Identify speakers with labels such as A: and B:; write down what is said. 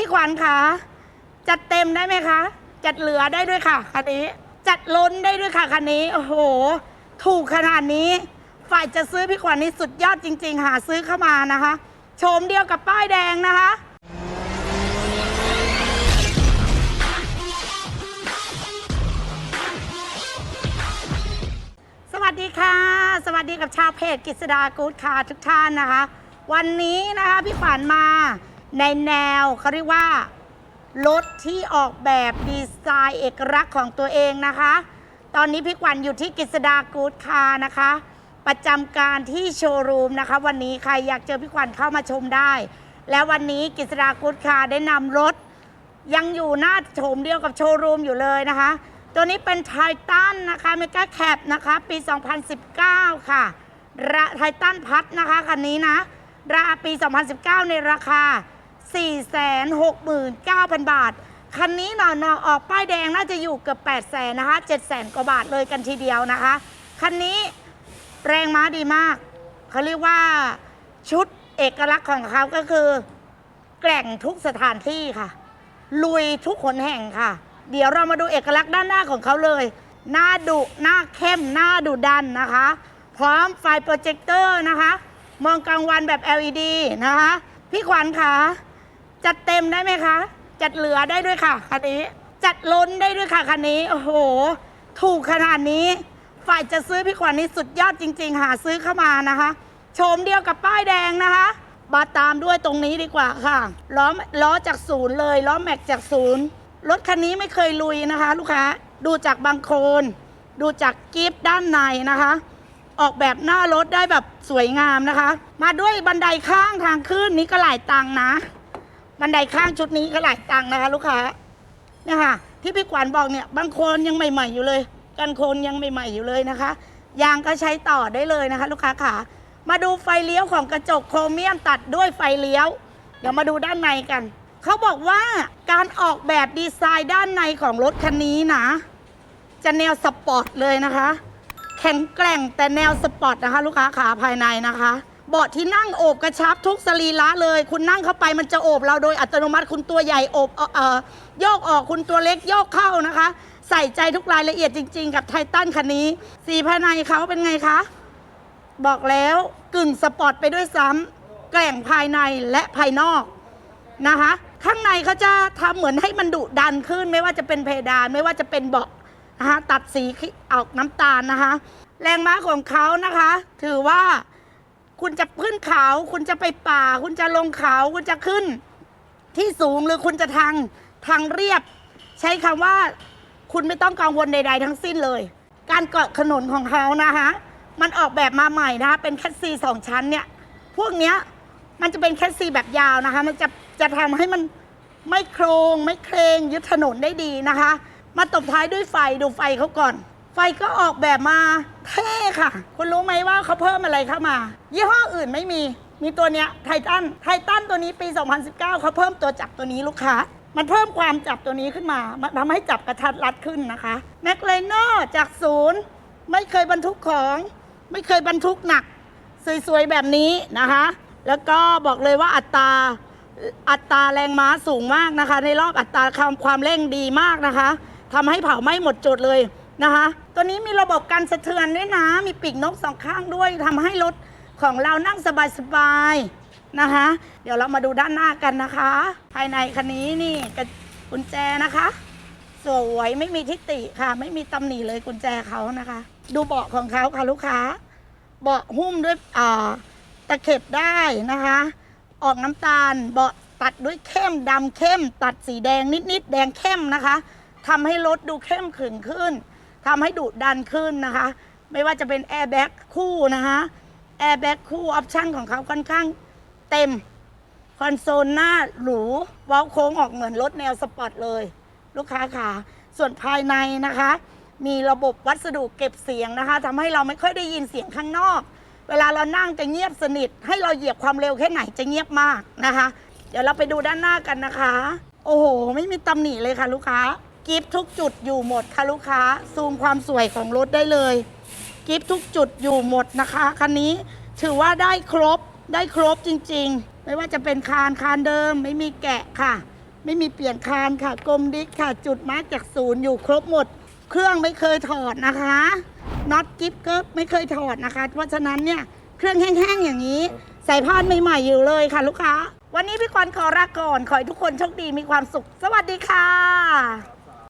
A: พี่ขวัญคะจัดเต็มได้ไหมคะ จัดเหลือได้ด้วยค่ะคันนี้ จัดล้นได้ด้วยค่ะคันนี้ โอ้โห ถูกขนาดนี้ ฝ่ายจะซื้อพี่ขวัญนี่สุดยอดจริง ๆ หาซื้อเข้ามานะคะ โฉมเดียวกับป้ายแดงนะคะสวัสดีค่ะ สวัสดีกับชาวเพจกิษดากู๊ดคาร์ทุกท่านนะคะ วันนี้นะคะพี่ขวัญมา ในแนวเขาเรียกว่ารถที่ออกแบบดีไซน์เอกลักษณ์ของตัวเองนะคะ ตอนนี้พี่ขวัญอยู่ที่กิษดากู๊ดคาร์นะคะ ประจำการที่โชว์รูมนะคะ วันนี้ใครอยากเจอพี่ขวัญเข้ามาชมได้ และวันนี้กิษดากู๊ดคาร์ได้นำรถ ยังอยู่หน้าโฉมเดียวกับโชว์รูมอยู่เลยนะคะ ตัวนี้เป็นไททันนะคะเมกาแคปนะคะ ปี 2019 ค่ะไททันพัทนะคะคันนี้นะราคาปี 2019 ในราคา 469,000 บาท คันนี้หนอนอออกป้ายแดงน่าจะอยู่เกือบ8แสนนะคะ7แสนกว่าบาทเลยกันทีเดียวนะคะ คันนี้แรงม้าดีมาก เขาเรียกว่าชุดเอกลักษณ์ของเขาก็คือ แกร่งทุกสถานที่ค่ะ ลุยทุกขนแห่งค่ะ เดี๋ยวเรามาดูเอกลักษณ์ด้านหน้าของเขาเลย หน้าดุหน้าเข้มหน้าดุดันนะคะ พร้อมไฟโปรเจคเตอร์นะคะ มองกลางวันแบบ LED นะคะ พี่ขวัญคะ จัดเต็มได้ไหมคะ จัดเหลือได้ด้วยค่ะคันนี้ จัดล้นได้ด้วยค่ะคันนี้ โอ้โห ถูกขนาดนี้ ฝ่ายจะซื้อพี่ขวัญนี่สุดยอดจริง ๆ หาซื้อเข้ามานะคะ โฉมเดียวกับป้ายแดงนะคะมาตามด้วยตรงนี้ดีกว่าค่ะ ล้อล้อจากศูนย์เลยล้อแม็กจากศูนย์รถคันนี้ไม่เคยลุยนะคะ ลูกค้าดูจากบางโคลนดูจากกิฟด้านในนะคะ ออกแบบหน้ารถได้แบบสวยงามนะคะ มาด้วยบันไดข้างทางขึ้นนี้ก็หลายตังนะ บันไดข้างชุดนี้ก็หลายตังค์นะคะ ลูกค้าเนี่ยค่ะ ที่พี่ขวัญบอกเนี่ยบางคนยังใหม่ ๆ อยู่เลย กันโคนยังใหม่ ๆ อยู่เลยนะคะยางก็ใช้ต่อได้เลยนะคะ ลูกค้าขามาดูไฟเลี้ยวของกระจกโครเมียมตัดด้วยไฟเลี้ยว เดี๋ยวมาดูด้านในกัน เขาบอกว่าการออกแบบดีไซน์ด้านในของรถคันนี้นะ จะแนวสปอร์ตเลยนะคะ แข็งแกร่งแต่แนวสปอร์ตนะคะ ลูกค้าขาภายในนะคะ เบาะที่นั่งโอบกระชับทุกสรีระเลย คุณนั่งเข้าไปมันจะโอบเราโดยอัตโนมัติคุณตัวใหญ่โอบเอ่อเอ่อโยกออกคุณตัวเล็กโยกเข้านะคะ ใส่ใจทุกรายละเอียดจริง ๆ กับไททันคันนี้ สีภายในเขาเป็นไงคะ บอกแล้วกึ่งสปอร์ตไปด้วยซ้ำแกร่งภายในและภายนอกนะคะ ข้างในเขาจะทำเหมือนให้มันดุดันขึ้น ไม่ว่าจะเป็นเพดานไม่ว่าจะเป็นเบาะนะคะตัดสีออกน้ำตาลนะคะ แรงม้าของเขานะคะ ถือว่า คุณจะขึ้นเขา คุณจะไปป่า คุณจะลงเขา คุณจะขึ้น ที่สูงหรือคุณจะทางทางเรียบ ใช้คำว่า คุณไม่ต้องกังวลใด ๆ ทั้งสิ้นเลย การเกาะถนนของเขานะคะมันออกแบบมาใหม่นะคะเป็นแคสซีสองชั้นเนี่ย พวกเนี้ยมันจะเป็นแคสซีแบบยาวนะคะ มันจะจะทำให้มันไม่โครงไม่เครงยึดถนนได้ดีนะคะ มาตบท้ายด้วยไฟดูไฟเขาก่อน ไฟก็ออกแบบมาเท่ค่ะ คุณรู้ไหมว่าเขาเพิ่มอะไรเข้ามา ยี่ห้ออื่นไม่มี มีตัวเนี้ยไททันไททันตัวนี้ปี 2019 เขาเพิ่มตัวจับตัวนี้ลูกค้า มันเพิ่มความจับตัวนี้ขึ้นมา มันทำให้จับกระทัดรัดขึ้นนะคะแม็กเลเนอร์จากศูนย์ไม่เคยบรรทุกของ ไม่เคยบรรทุกหนัก สวยๆแบบนี้นะคะ แล้วก็บอกเลยว่าอัตราอัตราแรงม้าสูงมากนะคะ ในรอบอัตราความความเร่งดีมากนะคะทำให้เผาไหม้หมดจุดเลย นะคะ ตัวนี้มีระบบการสะเทือนด้วยนะ มีปีกนกสองข้างด้วยทำให้รถของเรานั่งสบายๆนะคะ เดี๋ยวเรามาดูด้านหน้ากันนะคะ ภายในคันนี้นี่กระกุญแจนะคะ สวยไม่มีทิฏฐิค่ะ ไม่มีตำหนิเลยกุญแจเขานะคะ ดูเบาะของเขาค่ะลูกค้า เบาะหุ้มด้วยอ่าตะเข็บได้นะคะ ออกน้ำตาลเบาะตัดด้วยเข้มดำเข้ม ตัดสีแดงนิดๆแดงเข้มนะคะทำให้รถดูเข้มขึ้นขึ้น ทำให้ดุดันขึ้นนะคะ ไม่ว่าจะเป็นแอร์แบ็กคู่นะคะแอร์แบ็กคู่ออปชั่นของเขาค่อนข้างเต็ม คอนโซลหน้าหรูเว้าโค้งออกเหมือนรถแนวสปอร์ตเลย ลูกค้าค่ะส่วนภายในนะคะ มีระบบวัสดุเก็บเสียงนะคะทำให้เราไม่ค่อยได้ยินเสียงข้างนอก เวลาเรานั่งจะเงียบสนิท ให้เราเหยียบความเร็วแค่ไหนจะเงียบมากนะคะ เดี๋ยวเราไปดูด้านหน้ากันนะคะ โอ้โห ไม่มีตำหนิเลยค่ะลูกค้า กิฟทุกจุดอยู่หมดค่ะลูกค้า ซูมความสวยของรถได้เลย กิฟทุกจุดอยู่หมดนะคะคันนี้ถือว่าได้ครบได้ครบจริง ๆ ไม่ว่าจะเป็นคานคานเดิม ไม่มีแกะค่ะ ไม่มีเปลี่ยนคานค่ะกลมดิกค่ะ จุดมาร์กจากศูนย์อยู่ครบหมด เครื่องไม่เคยถอดนะคะน็อตกิฟก็ไม่เคยถอดนะคะ เพราะฉะนั้นเนี่ยเครื่องแห้งๆอย่างนี้ ใส่พานใหม่ๆอยู่เลยค่ะ ลูกค้า วันนี้พี่กรณ์ขอลาก่อนขอให้ทุกคนโชคดีมีความสุข สวัสดีค่ะ